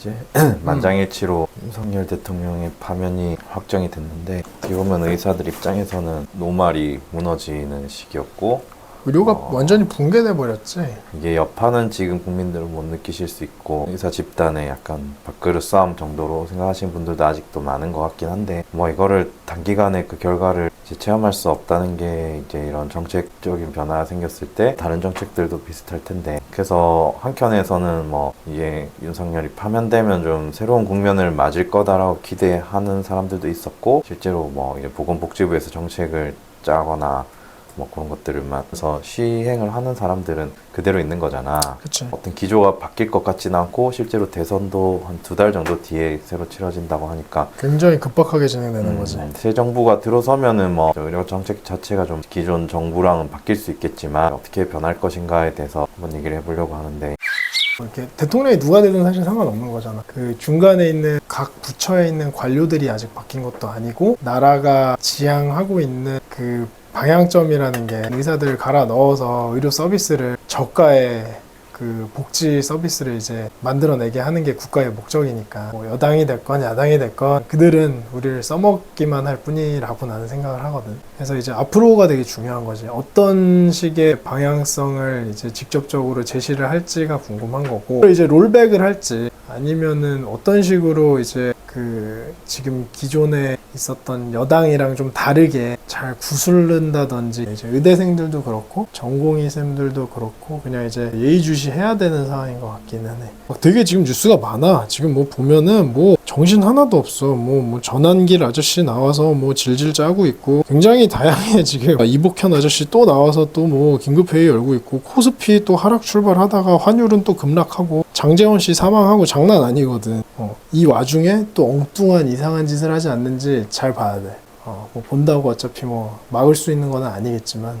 이제 만장일치로 윤석열 대통령의 파면이 확정이 됐는데 어떻게 보면 의사들 입장에서는 노말이 무너지는 시기였고 의료가 어. 완전히 붕괴돼 버렸지. 이게 여파는 지금 국민들은 못 느끼실 수 있고 의사 집단의 약간 밥그릇 싸움 정도로 생각하시는 분들도 아직도 많은 것 같긴 한데 뭐 이거를 단기간에 그 결과를 이제 체험할 수 없다는 게 이제 이런 정책적인 변화가 생겼을 때 다른 정책들도 비슷할 텐데 그래서 한켠에서는 뭐 이게 윤석열이 파면되면 좀 새로운 국면을 맞을 거다라고 기대하는 사람들도 있었고 실제로 뭐 이제 보건복지부에서 정책을 짜거나 뭐 그런 것들을 맡아서 시행을 하는 사람들은 그대로 있는 거잖아. 그치. 어떤 기조가 바뀔 것 같지는 않고 실제로 대선도 한 두 달 정도 뒤에 새로 치러진다고 하니까 굉장히 급박하게 진행되는 음, 거지. 새 정부가 들어서면은 뭐 의료 정책 자체가 좀 기존 정부랑은 바뀔 수 있겠지만 어떻게 변할 것인가에 대해서 한번 얘기를 해보려고 하는데 이렇게 대통령이 누가 되든 사실 상관없는 거잖아. 그 중간에 있는 각 부처에 있는 관료들이 아직 바뀐 것도 아니고 나라가 지향하고 있는 그 방향점이라는 게 의사들을 갈아 넣어서 의료 서비스를 저가의 그 복지 서비스를 이제 만들어내게 하는 게 국가의 목적이니까 뭐 여당이 됐건 야당이 됐건 그들은 우리를 써먹기만 할 뿐이라고 나는 생각을 하거든. 그래서 이제 앞으로가 되게 중요한 거지. 어떤 식의 방향성을 이제 직접적으로 제시를 할지가 궁금한 거고 이제 롤백을 할지 아니면은 어떤 식으로 이제 그 지금 기존에 있었던 여당이랑 좀 다르게 잘 구슬른다든지 이제 의대생들도 그렇고 전공의생들도 그렇고 그냥 이제 예의주시해야 되는 상황인 것 같기는 해. 막 되게 지금 뉴스가 많아. 지금 뭐 보면은 뭐 정신 하나도 없어. 뭐, 뭐 전환길 아저씨 나와서 뭐 질질 짜고 있고 굉장히 다양해 지금 이복현 아저씨 또 나와서 또 뭐 긴급회의 열고 있고 코스피 또 하락 출발하다가 환율은 또 급락하고 장재원 씨 사망하고 장난 아니거든. 어, 이 와중에 또 엉뚱한 이상한 짓을 하지 않는지 잘 봐야 돼. 어, 뭐 본다고 어차피 뭐 막을 수 있는 건 아니겠지만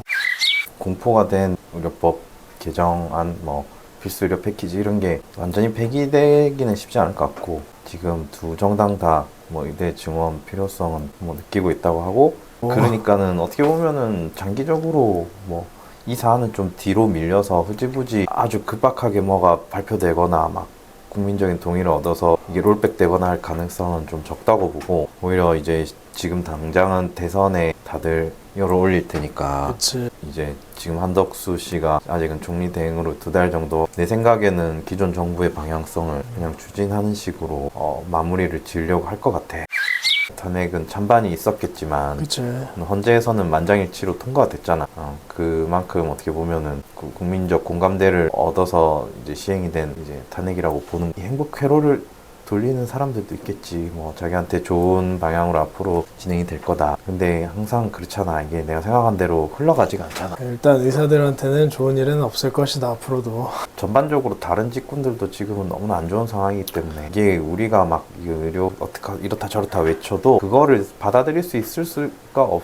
공포가 된 의료법 개정안 뭐 필수 의료 패키지 이런 게 완전히 폐기되기는 쉽지 않을 것 같고 지금 두 정당 다 뭐 의대 증원 필요성은 뭐 느끼고 있다고 하고 그러니까는 어떻게 보면은 장기적으로 뭐 이 사안은 좀 뒤로 밀려서 흐지부지 아주 급박하게 뭐가 발표되거나 막 국민적인 동의를 얻어서 이게 롤백 되거나 할 가능성은 좀 적다고 보고 오히려 이제 지금 당장은 대선에 다들 열을 올릴 테니까 그렇지. 이제 지금 한덕수 씨가 아직은 총리 대행으로 두 달 정도 내 생각에는 기존 정부의 방향성을 그냥 추진하는 식으로 어, 마무리를 지으려고 할 것 같아. 탄핵은 찬반이 있었겠지만. 헌재에서는 만장일치로 통과가 됐잖아. 어, 그만큼 어떻게 보면은 그 국민적 공감대를 얻어서 이제 시행이 된 이제 탄핵이라고 보는 이 행복 회로를 돌리는 사람들도 있겠지. 뭐 자기한테 좋은 방향으로 앞으로 진행이 될 거다. 근데 항상 그렇잖아. 이게 내가 생각한 대로 흘러가지가 않잖아. 일단 의사들한테는 좋은 일은 없을 것이다 앞으로도. 전반적으로 다른 직군들도 지금은 너무나 안 좋은 상황이기 때문에 이게 우리가 막 의료 어떻게 이렇다 저렇다 외쳐도 그거를 받아들일 수 있을 수가 없,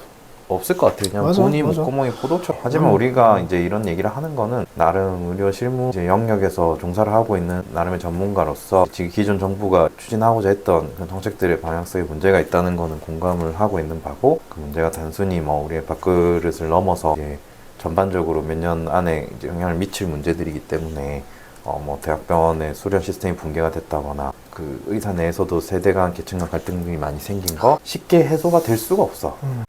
없을 것 같아요. 그냥 맞아, 돈이 맞아. 목구멍에 포도처럼. 하지만 음. 우리가 이제 이런 얘기를 하는 거는 나름 의료 실무 영역에서 종사를 하고 있는 나름의 전문가로서 지금 기존 정부가 추진하고자 했던 그런 정책들의 방향성에 문제가 있다는 거는 공감을 하고 있는 바고 그 문제가 단순히 뭐 우리의 밥그릇을 넘어서 이제 전반적으로 몇 년 안에 이제 영향을 미칠 문제들이기 때문에 어 뭐 대학병원의 수련 시스템이 붕괴가 됐다거나 그 의사 내에서도 세대 간 계층 간 갈등이 많이 생긴 거 쉽게 해소가 될 수가 없어. 음.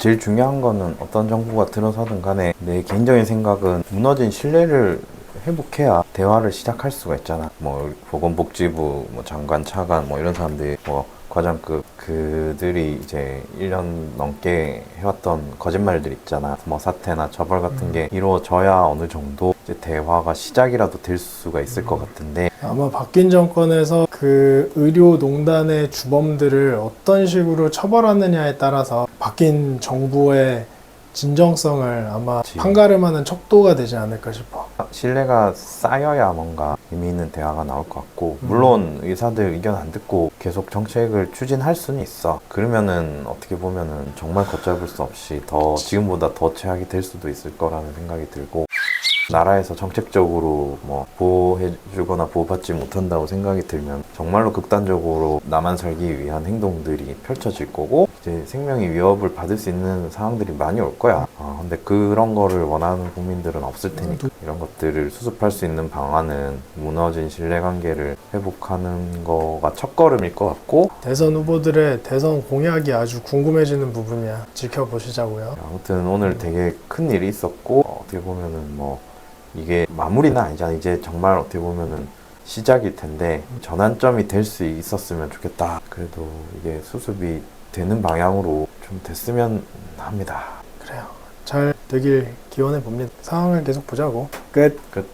제일 중요한 거는 어떤 정부가 들어서든 간에 내 개인적인 생각은 무너진 신뢰를 회복해야 대화를 시작할 수가 있잖아. 뭐 보건복지부 뭐 장관, 차관 뭐 이런 사람들이 뭐 과장급 그들이 이제 1년 넘게 해왔던 거짓말들 있잖아. 뭐 사태나 처벌 같은 음. 게 이루어져야 어느 정도 이제 대화가 시작이라도 될 수가 있을 것 같은데 아마 바뀐 정권에서 그 의료농단의 주범들을 어떤 식으로 처벌하느냐에 따라서 바뀐 정부의 진정성을 아마 그치. 판가름하는 척도가 되지 않을까 싶어. 신뢰가 쌓여야 뭔가 의미 있는 대화가 나올 것 같고 음. 물론 의사들 의견 안 듣고 계속 정책을 추진할 수는 있어 그러면은 어떻게 보면은 정말 걷잡을 수 없이 더 지금보다 더 최악이 될 수도 있을 거라는 생각이 들고 나라에서 정책적으로 뭐 보호해주거나 보호받지 못한다고 생각이 들면 정말로 극단적으로 나만 살기 위한 행동들이 펼쳐질 거고 이제 생명의 위협을 받을 수 있는 상황들이 많이 올 거야. 어, 근데 그런 거를 원하는 국민들은 없을 테니까 이런 것들을 수습할 수 있는 방안은 무너진 신뢰관계를 회복하는 거가 첫걸음일 것 같고 대선 후보들의 대선 공약이 아주 궁금해지는 부분이야. 지켜보시자고요. 아무튼 오늘 되게 큰 일이 있었고 어, 어떻게 보면은 뭐 이게 마무리는 아니잖아 이제 정말 어떻게 보면은 시작일 텐데 전환점이 될 수 있었으면 좋겠다 그래도 이게 수습이 되는 방향으로 좀 됐으면 합니다 그래요. 잘 되길 기원해 봅니다. 상황을 계속 보자고. 끝. 끝